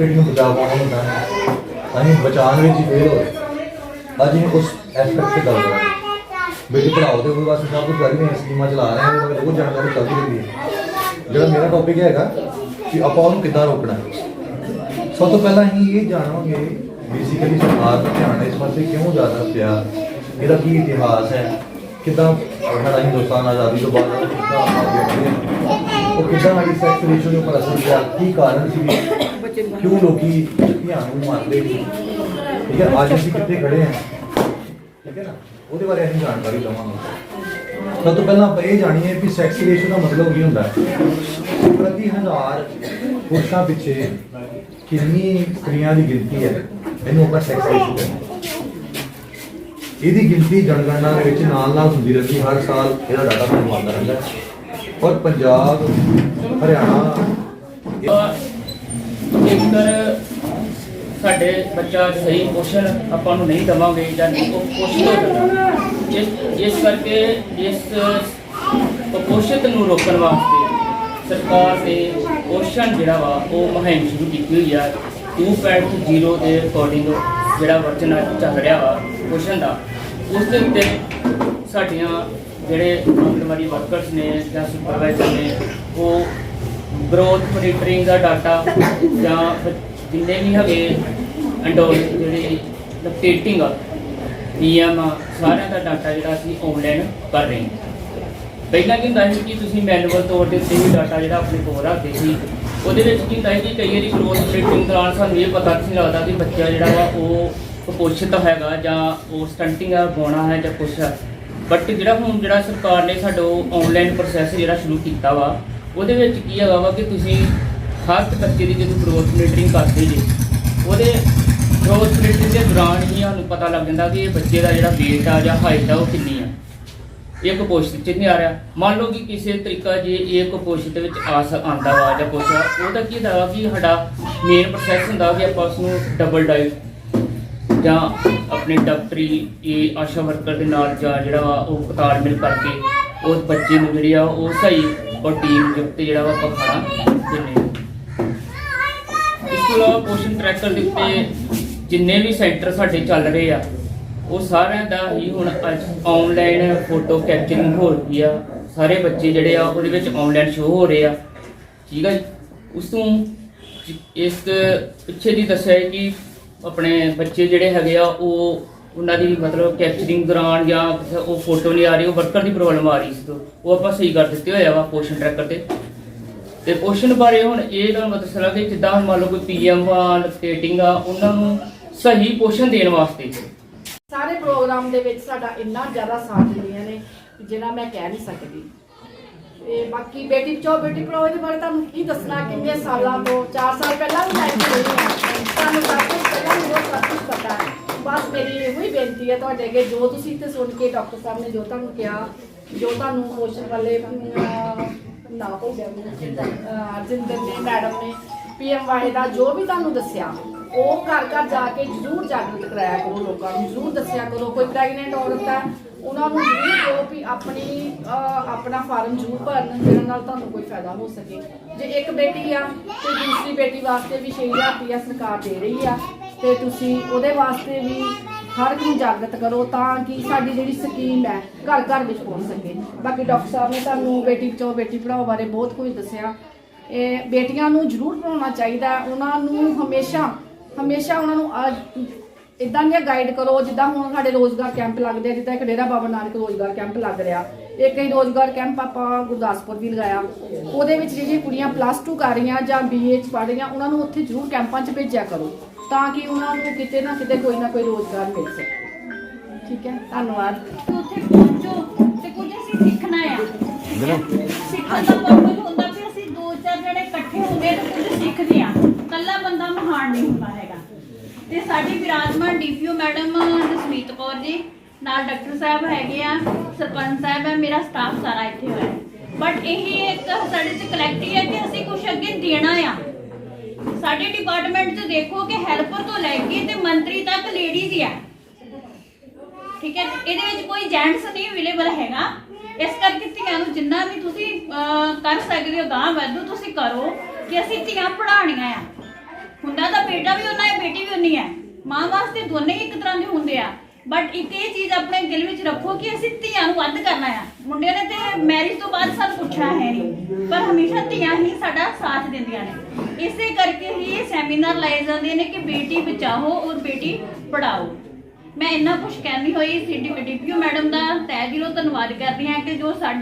ਜਿਹੜੀ ਨੂੰ ਬਚਾ ਪਾਉਣਾ ਹੁੰਦਾ ਹੈ। ਅਸੀਂ ਬਚਾਉਣ ਵਿੱਚ ਹੀ ਫੇਲ ਹੋਏ। ਅੱਜ ਇਹ ਉਸ ਐਸਪੈਕਟ ਤੇ ਗੱਲ ਕਰਾਂਗੇ। ਬੇਟੀ ਪੜਾਓ ਦੇ ਵਾਸਤੇ ਸਭ ਕੁਝ ਕਰ ਰਹੇ ਹਾਂ, ਸਕੀਮਾਂ ਚਲਾ ਰਹੇ ਹਾਂ, ਉਹਦੇ ਕੋਲ ਜਾਣਕਾਰੀ ਚੱਲਦੀ ਰਹਿੰਦੀ ਹੈ। ਜਿਹੜਾ ਮੇਰਾ ਟੌਪਿਕ ਹੈਗਾ ਕਿ ਆਪਾਂ ਉਹਨੂੰ ਕਿੱਦਾਂ ਰੋਕਣਾ ਹੈ। ਸਭ ਤੋਂ ਪਹਿਲਾਂ ਅਸੀਂ ਇਹ ਜਾਣਾਂਗੇ ਬੇਸਿਕਲੀ ਸਰਕਾਰ ਦਾ ਧਿਆਨ ਇਸ ਪਾਸੇ ਕਿਉਂ ਜ਼ਿਆਦਾ ਪਿਆ, ਇਹਦਾ ਕੀ ਇਤਿਹਾਸ ਹੈ, ਕਿੱਦਾਂ ਸਾਡਾ ਹਿੰਦੁਸਤਾਨ ਆਜ਼ਾਦੀ ਤੋਂ ਬਾਅਦ ਕਿੱਦਾਂ ਆਪਾਂ ਅੱਗੇ ਵਧੇ ਉਹ ਕਿੱਦਾਂ ਸਾਡੀ ਸੈਕਸ ਰੇਸ਼ੋ ਦੇ ਉੱਪਰ ਅਸਰ ਪਿਆ ਕੀ ਕਾਰਨ ਸੀ ਕਿਉਂ ਲੋਕੀ ਧੀਆਂ ਨੂੰ ਮਾਰਦੇ ਸੀ ਠੀਕ ਹੈ ਅੱਜ ਅਸੀਂ ਕਿੱਥੇ ਖੜੇ ਹਾਂ ਠੀਕ ਹੈ ਨਾ ਉਹਦੇ ਬਾਰੇ ਅਸੀਂ ਜਾਣਕਾਰੀ ਲਵਾਂਗੇ ਸਭ ਤੋਂ ਪਹਿਲਾਂ ਆਪਾਂ ਇਹ ਜਾਣੀਏ ਕਿ ਸੈਕਸ ਰੇਸ਼ੋ ਦਾ ਮਤਲਬ ਕੀ ਹੁੰਦਾ ਹੈ ਪ੍ਰਤੀ ਹਜ਼ਾਰ ਪੁਰਸ਼ਾਂ ਪਿੱਛੇ ਕਿੰਨੀ ਸਤਰੀਆਂ ਦੀ ਗਿਣਤੀ ਹੈ ਇਹਨੂੰ ਆਪਾਂ ਸੈਕਸ ਰੇਸ਼ੋ ਕਹਿੰਦੇ ਇਹਦੀ ਗਿਣਤੀ ਜਨਗਣਨਾ ਦੇ ਵਿੱਚ ਨਾਲ ਨਾਲ ਹੁੰਦੀ ਰਹਿੰਦੀ ਹਰ ਸਾਲ ਇਹਦਾ ਡਾਟਾ ਸਾਨੂੰ ਆਉਂਦਾ ਰਹਿੰਦਾ ਔਰ ਪੰਜਾਬ ਹਰਿਆਣਾ ਜੇਕਰ ਸਾਡੇ ਬੱਚਾ ਸਹੀ ਪੋਸ਼ਣ ਆਪਾਂ ਨੂੰ ਨਹੀਂ ਦਵਾਂਗੇ ਜਾਂ ਨਹੀਂ ਉਹ ਪੋਸ਼ਣ ਹੋ ਇਸ ਇਸ ਕਰਕੇ ਇਸ ਕੁਪੋਸ਼ਿਤ ਨੂੰ ਰੋਕਣ ਵਾਸਤੇ ਸਰਕਾਰ ਨੇ ਪੋਸ਼ਣ ਜਿਹੜਾ ਵਾ, ਉਹ ਮੁਹਿੰਮ ਸ਼ੁਰੂ ਕੀਤੀ ਹੋਈ ਆ। 2.0 ਦੇ ਅਕੋਰਡਿੰਗ ਜਿਹੜਾ ਵਰਜਨ ਚੱਲ ਰਿਹਾ ਵਾ ਪੋਸ਼ਣ ਦਾ, ਉਸ ਦੇ ਉੱਤੇ ਸਾਡੀਆਂ ਜਿਹੜੇ ਆਂਗਨਵਾੜੀ ਵਰਕਰਸ ਨੇ ਜਾਂ ਸੁਪਰਵਾਈਜ਼ਰ ਨੇ, ਉਹ ਗਰੋਥ ਮੋਨੀਟਰਿੰਗ ਦਾ ਡਾਟਾ ਜਾਂ ਜਿੰਨੇ ਵੀ ਹੈਗੇ ਅੰਡੋਲ ਜਿਹੜੇ ਲਪਟੇਟਿੰਗ ਪੀਐਮ ਸਾਰਿਆਂ ਦਾ ਡਾਟਾ ਜਿਹੜਾ ਅਸੀਂ ਆਨਲਾਈਨ ਕਰ ਰਹੇ ਹਾਂ। ਪਹਿਲਾਂ ਕੀ ਹੁੰਦਾ ਸੀ ਕਿ ਤੁਸੀਂ ਮੈਨੂਅਲ ਤੌਰ 'ਤੇ ਉੱਤੇ ਹੀ ਡਾਟਾ ਜਿਹੜਾ ਆਪਣੇ ਕੋਲ ਰੱਖਦੇ ਸੀ, ਉਹਦੇ ਵਿੱਚ ਕੀ ਹੁੰਦਾ ਸੀ ਕਿ ਕਈ ਵਾਰੀ ਗਰੋਥ ਮੋਨੀਟਰਿੰਗ ਦੌਰਾਨ ਸਾਨੂੰ ਇਹ ਪਤਾ ਨਹੀਂ ਲੱਗਦਾ ਕਿ ਬੱਚਾ ਜਿਹੜਾ ਵਾ ਉਹ ਕੁਪੋਸ਼ਿਤ ਹੈਗਾ ਜਾਂ ਉਹ ਸਟੰਟਿੰਗ ਆ ਬੋਣਾ ਹੈ ਜਾਂ ਕੁਛ ਹੈ ਬਟ ਜਿਹੜਾ ਹੁਣ ਜਿਹੜਾ ਸਰਕਾਰ ਨੇ ਸਾਡਾ ਆਨਲਾਈਨ ਪ੍ਰੋਸੈਸ ਜਿਹੜਾ ਸ਼ੁਰੂ ਕੀਤਾ ਵਾ ਉਹਦੇ ਵਿੱਚ ਕੀ ਹੈਗਾ ਵਾ ਕਿ ਤੁਸੀਂ ਹਰ ਇੱਕ ਬੱਚੇ ਦੀ ਜਦੋਂ ਗਰੋਥ ਮੋਨੀਟਰਿੰਗ ਕਰਦੇ ਜੀ, ਉਹਦੇ ਗਰੋਥ ਮੋਨੀਟਰਿੰਗ ਦੇ ਦੌਰਾਨ ਹੀ ਸਾਨੂੰ ਪਤਾ ਲੱਗ ਜਾਂਦਾ ਕਿ ਇਹ ਬੱਚੇ ਦਾ ਜਿਹੜਾ weight ਆ ਜਾਂ ਹਾਈਟ ਆ ਉਹ ਕਿੰਨੀ ਆ। ਇਹ ਕੁਪੋਸ਼ਿਤ ਚ ਨਹੀਂ ਆ ਰਿਹਾ। ਮੰਨ ਲਓ ਕਿ ਕਿਸੇ ਤਰੀਕਾ ਜੇ ਇਹ ਕੁਪੋਸ਼ਿਤ ਵਿੱਚ ਆਸ ਸ- ਆਂਦਾ ਵਾ ਜਾਂ ਕੁਛ ਆ, ਉਹਦਾ ਕੀ ਹੁੰਦਾ ਵਾ ਕਿ ਸਾਡਾ ਮੇਨ ਪ੍ਰੋਸੈਸ ਹੁੰਦਾ ਕਿ ਆਪਾਂ ਉਸ ਨੂੰ ਡਬਲ ਡਾਈਟ ਜਾਂ ਆਪਣੇ ਡਾਕਟਰੀ ਇਹ ਆਸ਼ਾ ਵਰਕਰ ਦੇ ਨਾਲ ਜਾਂ ਜਿਹੜਾ ਵਾ ਉਹ ਤਾਲਮੇਲ ਕਰਕੇ ਉਸ ਬੱਚੇ ਨੂੰ ਜਿਹੜੀ ਆ ਉਹ ਸਹੀ ਔਰ ਪ੍ਰੋਟੀਨ ਉੱਤੇ ਜਿਹੜਾ ਵਾ ਆਪਾਂ ਖਾਣਾ ਦਿੰਦੇ ਹਾਂ ਇਸ ਤੋਂ ਇਲਾਵਾ ਪੋਸ਼ਨ ਟਰੈਕਰ ਦੇ ਉੱਤੇ ਜਿੰਨੇ ਵੀ ਸੈਂਟਰ ਸਾਡੇ ਚੱਲ ਰਹੇ ਆ, ਉਹ ਸਾਰਿਆਂ ਦਾ ਹੀ ਹੁਣ ਅੱਜ ਆਨਲਾਈਨ ਫੋਟੋ ਕੈਪਚਰਿੰਗ ਹੋ ਰਹੀ ਆ। ਸਾਰੇ ਬੱਚੇ ਜਿਹੜੇ ਆ, ਉਹਦੇ ਵਿੱਚ ਆਨਲਾਈਨ ਸ਼ੋ ਹੋ ਰਹੇ ਆ। ਠੀਕ ਆ ਜੀ? ਉਸ ਤੋਂ ਇਸ ਪਿੱਛੇ ਦੀ ਦੱਸਿਆ ਹੈ ਕਿ ਆਪਣੇ ਬੱਚੇ ਜਿਹੜੇ ਹੈਗੇ ਆ, ਉਹ ਉਹਨਾਂ ਦੀ ਮਤਲਬ ਕੈਪਚਰਿੰਗ ਦੌਰਾਨ ਜਾਂ ਉਹ ਫੋਟੋ ਨਹੀਂ ਆ ਰਹੀ, ਉਹ ਵਰਕਰ ਦੀ ਪ੍ਰੋਬਲਮ ਆ ਰਹੀ ਸੀ ਤੋਂ ਉਹ ਆਪਾਂ ਸਹੀ ਕਰ ਦਿੱਤੇ ਹੋਇਆ ਵਾ ਪੋਸ਼ਨ ਟਰੈਕਰ ਤੇ। ਤੇ ਪੋਸ਼ਨ ਬਾਰੇ ਹੁਣ ਇਹ ਤੁਹਾਨੂੰ ਮਤਲਬ ਸਲਾ ਕਿ ਜਿੱਦਾਂ ਹੁਣ ਮੰਨ ਲਓ ਕੋਈ ਪੀਐਮ ਆ ਲਕਟੇਟਿੰਗ ਆ, ਉਹਨਾਂ ਨੂੰ ਸਹੀ ਪੋਸ਼ਨ ਦੇਣ ਵਾਸਤੇ। ਸਾਰੇ ਪ੍ਰੋਗਰਾਮ ਦੇ ਵਿੱਚ ਸਾਡਾ ਇੰਨਾ ਜ਼ਿਆਦਾ ਸਾਥ ਦਿੰਦੀਆਂ ਨੇ ਜਿਹੜਾ ਮੈਂ ਕਹਿ ਨਹੀਂ ਸਕਦੀ। ਤੇ ਬਾਕੀ ਬੇਟੀ ਬਚਾਓ ਬੇਟੀ ਪੜਾਓ ਦੇ ਬਾਰੇ ਤੁਹਾਨੂੰ ਕੀ ਦੱਸਣਾ? ਕਿੰਨੇ ਸਾਲਾਂ ਤੋਂ? 4 ਸਾਲ ਪਹਿਲਾਂ ਵੀ ਲਾਈਨ ਤੇ ਰਹੀ ਸਭ ਕੁਝ ਪਹਿਲਾਂ ਵੀ ਬਹੁਤ ਸਭ ਕੁਝ ਪਤਾ ਹੈ। ਬਸ ਮੇਰੀ ਇਹੋ ਹੀ ਬੇਨਤੀ ਹੈ ਤੁਹਾਡੇ ਅੱਗੇ, ਜੋ ਤੁਸੀਂ ਇੱਥੇ ਸੁਣ ਕੇ ਡਾਕਟਰ ਸਾਹਿਬ ਨੇ ਜੋ ਤੁਹਾਨੂੰ ਕਿਹਾ, ਜੋ ਤੁਹਾਨੂੰ ਪੋਸ਼ਣ ਵਾਲੇ ਨਾ ਹੋ ਗਿਆ ਜਿੰਦਰ ਨੇ, ਮੈਡਮ ਨੇ ਪੀਐਮ ਵਾਹਿਦ ਦਾ ਜੋ ਵੀ ਤੁਹਾਨੂੰ ਦੱਸਿਆ, ਉਹ ਘਰ ਘਰ ਜਾ ਕੇ ਜ਼ਰੂਰ ਜਾਗਰੂਕ ਕਰਾਇਆ ਕਰੋ ਲੋਕਾਂ ਨੂੰ, ਜ਼ਰੂਰ ਦੱਸਿਆ ਕਰੋ, ਕੋਈ ਪ੍ਰੈਗਨੈਂਟ ਔਰਤ ਹੈ, ਉਹਨਾਂ ਨੂੰ ਜ਼ਰੂਰ ਕਹੋ ਵੀ ਆਪਣੀ ਆਪਣਾ ਫਾਰਮ ਜ਼ਰੂਰ ਭਰਨ ਜਿਹਨਾਂ ਨਾਲ ਤੁਹਾਨੂੰ ਕੋਈ ਫਾਇਦਾ ਹੋ ਸਕੇ। ਜੇ ਇੱਕ ਬੇਟੀ ਆ, ਤੇ ਦੂਸਰੀ ਬੇਟੀ ਵਾਸਤੇ ਵੀ 6000 ਰੁਪਇਆ ਸਰਕਾਰ ਦੇ ਰਹੀ ਆ ਤੇ ਤੁਸੀਂ ਉਹਦੇ ਵਾਸਤੇ ਵੀ ਹਰ ਇੱਕ ਨੂੰ ਜਾਗਰਤ ਕਰੋ ਤਾਂ ਕਿ ਸਾਡੀ ਜਿਹੜੀ ਸਕੀਮ ਹੈ, ਘਰ ਘਰ ਵਿੱਚ ਪਹੁੰਚ ਸਕੇ। ਬਾਕੀ ਡਾਕਟਰ ਸਾਹਿਬ ਨੇ ਤੁਹਾਨੂੰ ਬੇਟੀ ਬਚਾਓ, ਬੇਟੀ ਪੜਾਓ ਬਾਰੇ ਬਹੁਤ ਕੁਝ ਦੱਸਿਆ। ਇਹ ਬੇਟੀਆਂ ਨੂੰ ਜ਼ਰੂਰ ਪੜਾਉਣਾ ਚਾਹੀਦਾ ਉਹਨਾਂ ਨੂੰ ਹਮੇਸ਼ਾ ਹਮੇਸ਼ਾ ਉਹਨਾਂ ਨੂੰ ਇਦਾਂ ਦੀਆਂ ਗਾਈਡ ਕਰੋ, ਜਿੱਦਾਂ ਹੁਣ ਸਾਡੇ ਰੋਜ਼ਗਾਰ ਕੈਂਪ ਲੱਗਦੇ ਆ, ਜਿੱਦਾਂ ਇੱਕ ਡੇਰਾ ਬਾਬਾ ਨਾਨਕ ਰੋਜ਼ਗਾਰ ਕੈਂਪ ਲੱਗ ਰਿਹਾ। ਇੱਕ ਹੀ ਰੋਜ਼ਗਾਰ ਕੈਂਪ ਆਪਾਂ ਗੁਰਦਾਸਪੁਰ ਵੀ ਲਗਾਇਆ। ਉਹਦੇ ਵਿੱਚ ਜਿਹੜੀਆਂ ਕੁੜੀਆਂ ਪਲੱਸ 2 ਕਰ ਰਹੀਆਂ ਜਾਂ ਬੀਏ ਚ ਪੜ੍ਹ ਰਹੀਆਂ, ਉਹਨਾਂ ਨੂੰ ਉੱਥੇ ਜ਼ਰੂਰ ਕੈਂਪਾਂ 'ਚ ਭੇਜਿਆ ਕਰੋ। ਤਾਂ ਕਿ ਉਹਨਾਂ ਨੂੰ ਕਿਤੇ ਨਾ ਕਿਤੇ ਕੋਈ ਨਾ ਕੋਈ ਰੋਜ਼ਗਾਰ ਮਿਲ ਸਕੇ। ਠੀਕ ਹੈ? ਧੰਨਵਾਦ। ਉੱਥੇ ਪਹੁੰਚੋ ਤੇ ਕੁਝ ਅਸੀਂ ਸਿੱਖਣਾ ਆ। ਸਿੱਖਣ ਦਾ ਪਰਪਸ ਹੁੰਦਾ ਕਿ ਅਸੀਂ ਦੋ ਚਾਰ ਜਣੇ ਇਕੱਠੇ ਹੁੰਦੇ ਤੇ ਕੁਝ ਸਿੱਖਦੇ ਆ। ਕੱਲਾ ਬੰਦਾ ਮਹਾਨ ਨਹੀਂ ਹੁੰਦਾ ਹੈਗਾ। ਤੇ ਸਾਡੀ ਵਿਰਾਜਮਾਨ ਡੀਪੀਓ ਮੈਡਮ ਜਸਮੀਤ ਕੌਰ ਜੀ ਨਾਲ ਡਾਕਟਰ ਸਾਹਿਬ ਹੈਗੇ ਆ ਸਰਪੰਚ ਸਾਹਿਬ ਹੈ ਮੇਰਾ ਸਟਾਫ ਸਾਰਾ ਇੱਥੇ ਹੋਇਆ। ਬਟ ਇਹ ਇੱਕ ਸਾਡੇ ਚ ਕਲੈਕਟਿਵ ਹੈ ਕਿ ਅਸੀਂ ਕੁਝ ਸਾਡੇ ਡਿਪਾਰਟਮੈਂਟ 'ਚ ਦੇਖੋ ਕਿ ਹੈਲਪਰ ਤੋਂ ਲੈ ਕੇ ਤੇ ਮੰਤਰੀ ਤੱਕ ਲੇਡੀਜ਼ ਹੀ ਆ। ਠੀਕ ਹੈ, ਇਹਦੇ ਵਿੱਚ ਕੋਈ ਜੈਂਟਸ ਨਹੀਂ ਅਵੇਲੇਬਲ ਹੈਗਾ। ਇਸ ਕਰਕੇ ਧੀਆਂ ਨੂੰ ਜਿੰਨਾ ਵੀ ਤੁਸੀਂ ਕਰ ਸਕਦੇ ਹੋ ਗਾਂ ਵਾਧੂ ਤੁਸੀਂ ਕਰੋ ਕਿ ਅਸੀਂ ਧੀਆਂ ਪੜਾਉਣੀਆਂ ਆ। ਹੁੰਦਾ ਤਾਂ ਬੇਟਾ ਵੀ ਉਹਨਾਂ ਹੈ, ਬੇਟੀ ਵੀ ਉਨੀ ਹੈ। ਮਾਂ ਵਾਸਤੇ ਦੋਨੇ ਇੱਕ ਤਰ੍ਹਾਂ ਦੇ ਹੁੰਦੇ ਆ। ਬਟ ਇੱਕ ਇਹ ਚੀਜ਼ ਆਪਣੇ ਦਿਲ ਵਿੱਚ ਰੱਖੋ ਕਿ ਅਸੀਂ ਧੀਆਂ ਨੂੰ ਵੱਧ ਕਰਨਾ ਆ। ਮੁੰਡਿਆਂ ਨੇ ਤੇ ਮੈਰਿਜ ਤੋਂ ਬਾਅਦ ਸਾਨੂੰ ਪੁੱਛਿਆ ਹੈ ਨਹੀਂ, ਪਰ ਹਮੇਸ਼ਾ ਧੀਆਂ ਹੀ ਸਾਡਾ ਸਾਥ ਦਿੰਦੀਆਂ ਨੇ। ਇਸੇ ਕਰਕੇ ਹੀ ਇਹ ਸੈਮੀਨਾਰ ਲਾਏ ਜਾਂਦੇ ਨੇ ਕਿ ਬੇਟੀ ਬਚਾਓ ਔਰ ਬੇਟੀ ਪੜਾਓ ਮੈਂ ਇੰਨਾ ਕੁਝ ਕਹਿੰਦੀ ਹੋਈ, ਸਿਟੀ ਡੀਪੀਓ ਮੈਡਮ ਦਾ ਤਹਿ ਦਿਲੋਂ ਧੰਨਵਾਦ ਕਰਦੀ ਹਾਂ ਕਿ ਜੋ ਸਾਡੇ